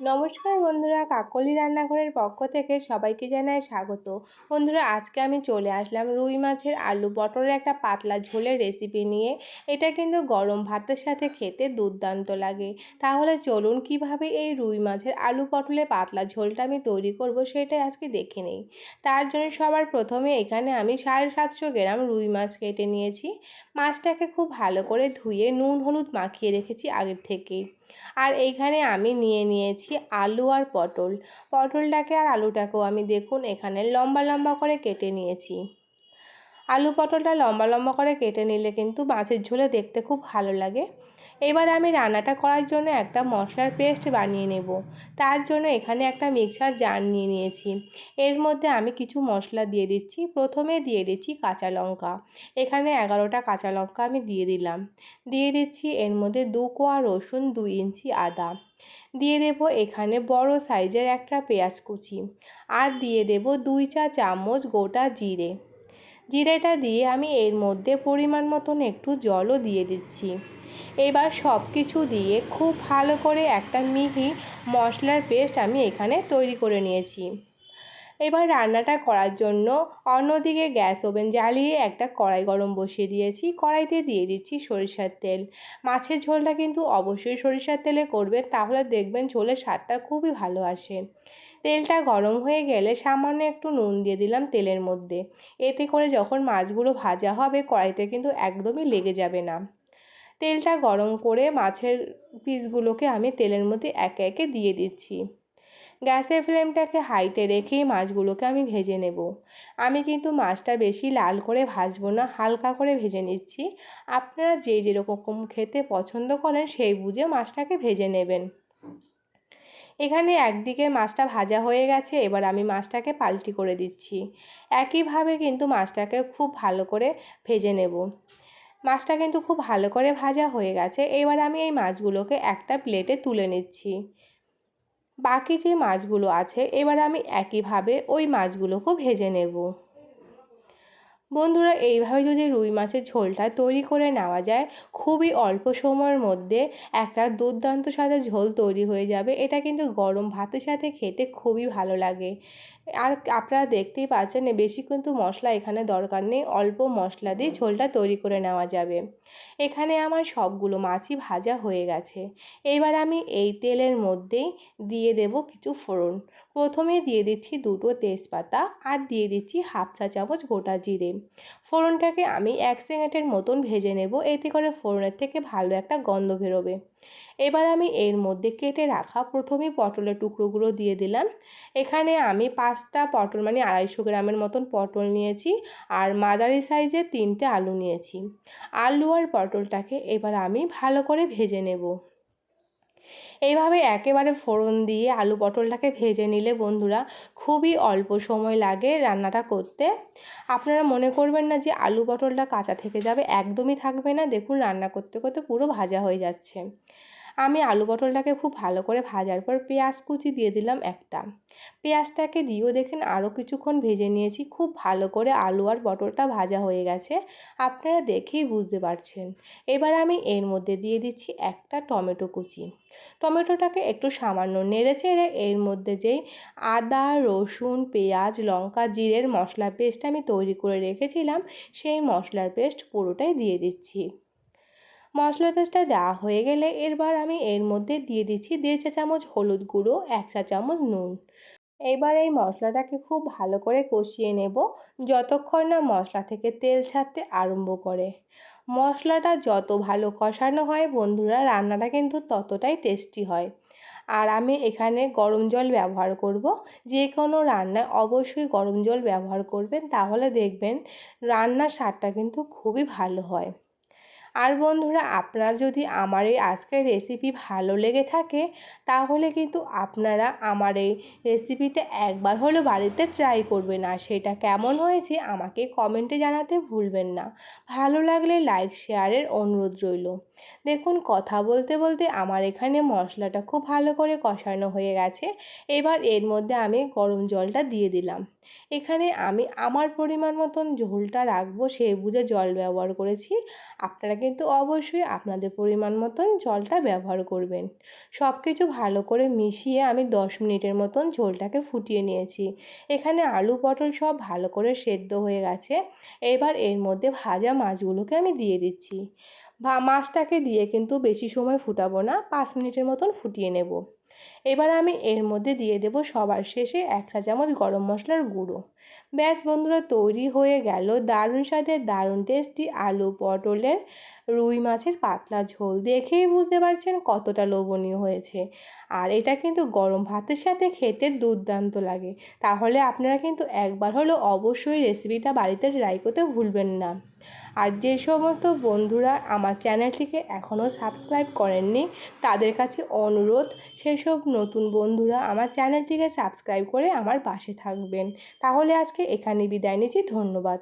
নমস্কার বন্ধুরা, কাকলি রান্নাঘরের পক্ষ থেকে সবাইকে জানাই স্বাগত। বন্ধুরা, আজকে আমি চলে আসলাম রুই মাছের আলু পটলের একটা পাতলা ঝোলের রেসিপি নিয়ে। এটা কিন্তু গরম ভাতের সাথে খেতে দুর্দান্ত লাগে। তাহলে চলুন কীভাবে এই রুই মাছের আলু পটলের পাতলা ঝোলটা আমি তৈরি করব সেটাই আজকে দেখে নেই। তার জন্য সবার প্রথমে এখানে আমি সাড়ে সাতশো গ্রাম রুই মাছ কেটে নিয়েছি। মাছটাকে খুব ভালো করে ধুয়ে নুন, হলুদ মাখিয়ে রেখেছি আগের থেকেই আর এইখানে আমি নিয়ে নিয়েছি আলু আর পটল। পটলটাকে আর আলুটাকেও আমি দেখুন এখানে লম্বা লম্বা করে কেটে নিয়েছি। আলু পটলটা লম্বা লম্বা করে কেটে নিলে কিন্তু মাছের ঝোলে দেখতে খুব ভালো লাগে। এবার আমি রান্নাটা করার জন্য একটা মশলার পেস্ট বানিয়ে নেব। তার জন্য এখানে একটা মিক্সার জার নিয়ে নিয়েছি। এর মধ্যে আমি কিছু মশলা দিয়ে দিচ্ছি। প্রথমে দিয়ে দিচ্ছি কাঁচা লঙ্কা। এখানে এগারোটা কাঁচা লঙ্কা আমি দিয়ে দিলাম। দিয়ে দিচ্ছি এর মধ্যে দু কোয়া রসুন দুই ইঞ্চি আদা। দিয়ে দেব এখানে বড় সাইজের একটা পেঁয়াজ কুচি। আর দিয়ে দেব দুই চা চামচ গোটা জিরে। জিরেটা দিয়ে আমি এর মধ্যে পরিমাণ মতন একটু জলও দিয়ে দিচ্ছি। এবার সব কিছু দিয়ে খুব ভালো করে একটা মিহি মশলার পেস্ট আমি এখানে তৈরি করে নিয়েছি। এবার রান্নাটা করার জন্য অন্যদিকে গ্যাস ওভেন জ্বালিয়ে একটা কড়াই গরম বসিয়ে দিয়েছি। কড়াইতে দিয়ে দিচ্ছি সরিষার তেল। মাছের ঝোলটা কিন্তু অবশ্যই সরিষার তেলে করবেন, তাহলে দেখবেন ঝোলের স্বাদটা খুবই ভালো আসে। তেলটা গরম হয়ে গেলে সামান্য একটু নুন দিয়ে দিলাম তেলের মধ্যে। এতে করে যখন মাছগুলো ভাজা হবে, কড়াইতে কিন্তু একদমই লেগে যাবে না। তেলটা গরম করে মাছের পিসগুলোকে আমি তেলের মধ্যে একে একে দিয়ে দিচ্ছি। গ্যাসের ফ্লেমটাকে হাইতে রেখেই মাছগুলোকে আমি ভেজে নেব। আমি কিন্তু মাছটা বেশি লাল করে ভাজবো না, হালকা করে ভেজে নিচ্ছি। আপনারা যে যেরকম খেতে পছন্দ করেন সেই বুঝে মাছটাকে ভেজে নেবেন। এখানে একদিকে মাছটা ভাজা হয়ে গেছে, এবার আমি মাছটাকে পাল্টি করে দিচ্ছি। একইভাবে কিন্তু মাছটাকে খুব ভালো করে ভেজে নেব। মাছটা কিন্তু খুব ভালো করে ভাজা হয়ে গেছে। এবার আমি এই মাছগুলোকে একটা প্লেটে তুলে নিচ্ছি। বাকি যে মাছগুলো আছে, এবার আমি একইভাবে ওই মাছগুলোকেও ভেজে নেব। বন্ধুরা, এইভাবে যদি রুই মাছের ঝোলটা তৈরি করে নেওয়া যায়, খুবই অল্প সময়ের মধ্যে একটা দুর্দান্ত সাথে ঝোল তৈরি হয়ে যাবে। এটা কিন্তু গরম ভাতের সাথে খেতে খুবই ভালো লাগে। আর আপনারা দেখতেই পাচ্ছেন বেশি কিন্তু মশলা এখানে দরকার নেই, অল্প মশলা দিয়ে ঝোলটা তৈরি করে নেওয়া যাবে। এখানে আমার সবগুলো মাছই ভাজা হয়ে গেছে। এবার আমি এই তেলের মধ্যেই দিয়ে দেব কিছু ফোড়ন। প্রথমে দিয়ে দিচ্ছি দুটো তেজপাতা আর দিয়ে দিচ্ছি হাফ চা চামচ গোটা জিরে। ফোড়নটাকে আমি এক সেকেন্ডের মতন ভেজে নেব, এতে করে ফোড়নের থেকে ভালো একটা গন্ধ বেরোবে। এবার আমি এর মধ্যে কেটে রাখা প্রথমেই পটলের টুকরোগুলো দিয়ে দিলাম। এখানে আমি পাঁচটা পটল মানে আড়াইশো গ্রামের মতন পটল নিয়েছি আর মাঝারি সাইজের তিনটে আলু নিয়েছি। আলু আর পটলটাকে এবার আমি ভালো করে ভেজে নেব। এইভাবে একেবারে ফোড়ন দিয়ে আলু পটলটাকে ভেজে নিলে বন্ধুরা খুবই অল্প সময় লাগে রান্নাটা করতে। আপনারা মনে করবেন না যে আলু পটলটা কাঁচা থেকে যাবে, একদমই থাকবে না। দেখুন রান্না করতে করতে পুরো ভাজা হয়ে যাচ্ছে। আমি আলু পটলটাকে খুব ভালো করে ভাজার পর পেঁয়াজ কুচি দিয়ে দিলাম একটা। পেঁয়াজটাকে দিয়েও দেখেন আরও কিছুক্ষণ ভেজে নিয়েছি, খুব ভালো করে আলু আর পটলটা ভাজা হয়ে গেছে। আপনারা দেখেই বুঝতে পারছেন। এবার আমি এর মধ্যে দিয়ে দিচ্ছি একটা টমেটো কুচি। টমেটোটাকে একটু সামান্য নেড়ে চেড়ে এর মধ্যে যেই আদা, রসুন, পেঁয়াজ, লঙ্কা, জিরের মশলা পেস্ট আমি তৈরি করে রেখেছিলাম, সেই মশলার পেস্ট পুরোটাই দিয়ে দিচ্ছি। মশলা পেস্টটা দেওয়া হয়ে গেলে এরবার আমি এর মধ্যে দিয়ে দিচ্ছি দেড় চা চামচ হলুদ গুঁড়ো, এক চা চামচ নুন। এবার এই মশলাটাকে খুব ভালো করে কষিয়ে নেব যতক্ষণ না মশলা থেকে তেল ছাড়তে আরম্ভ করে। মশলাটা যত ভালো কষানো হয় বন্ধুরা, রান্নাটা কিন্তু ততটাই টেস্টি হয়। আর আমি এখানে গরম জল ব্যবহার করব। যে কোনো রান্নায় অবশ্যই গরম জল ব্যবহার করবেন, তাহলে দেখবেন রান্নার স্বাদটা কিন্তু খুবই ভালো হয়। আর বন্ধুরা, আপনার যদি আমার এই আজকের রেসিপি ভালো লেগে থাকে, তাহলে কিন্তু আপনারা আমার এই রেসিপিটা একবার হলেও বাড়িতে ট্রাই করবেন। আর সেটা কেমন হয়েছে আমাকে কমেন্টে জানাতে ভুলবেন না। ভালো লাগলে লাইক শেয়ারের অনুরোধ রইল। দেখুন, কথা বলতে বলতে আমার এখানে মশলাটা খুব ভালো করে কষানো হয়ে গেছে। এবার এর মধ্যে আমি গরম জলটা দিয়ে দিলাম। এখানে আমি আমার পরিমাণ মতন ঝোলটা রাখব, সে বুঝে জল ব্যবহার করেছি। আপনারা কিন্তু অবশ্যই আপনাদের পরিমাণ মতন জলটা ব্যবহার করবেন। সব কিছু ভালো করে মিশিয়ে আমি দশ মিনিটের মতন ঝোলটাকে ফুটিয়ে নিয়েছি। এখানে আলু, পটল সব ভালো করে সেদ্ধ হয়ে গেছে। এবার এর মধ্যে ভাজা মাছগুলোকে আমি দিয়ে দিচ্ছি। মাছটাকে দিয়ে কিন্তু বেশি সময় ফুটাবো না, পাঁচ মিনিটের মতন ফুটিয়ে নেব। এবার আমি এর মধ্যে দিয়ে দেব সবার শেষে এক চা চামচ গরম মশলার গুঁড়ো। ব্যাস বন্ধুরা, তৈরি হয়ে গেল দারুণ স্বাদের, দারুণ টেস্টি আলু পটলের রুই মাছের পাতলা ঝোল। দেখেই বুঝতে পারছেন কতটা লোভনীয় হয়েছে। আর এটা কিন্তু গরম ভাতের সাথে খেতে দুর্দান্ত লাগে। তাহলে আপনারা কিন্তু একবার হলেও অবশ্যই রেসিপিটা বাড়িতে ট্রাই করতে ভুলবেন না। আর যে সমস্ত বন্ধুরা আমার চ্যানেলটিকে এখনও সাবস্ক্রাইব করেননি, তাদের কাছে অনুরোধ, সেসব নতুন বন্ধুরা আমার চ্যানেলটিকে সাবস্ক্রাইব করে আমার পাশে থাকবেন। তাহলে আজকে এখানে বিদায় নিচ্ছি, ধন্যবাদ।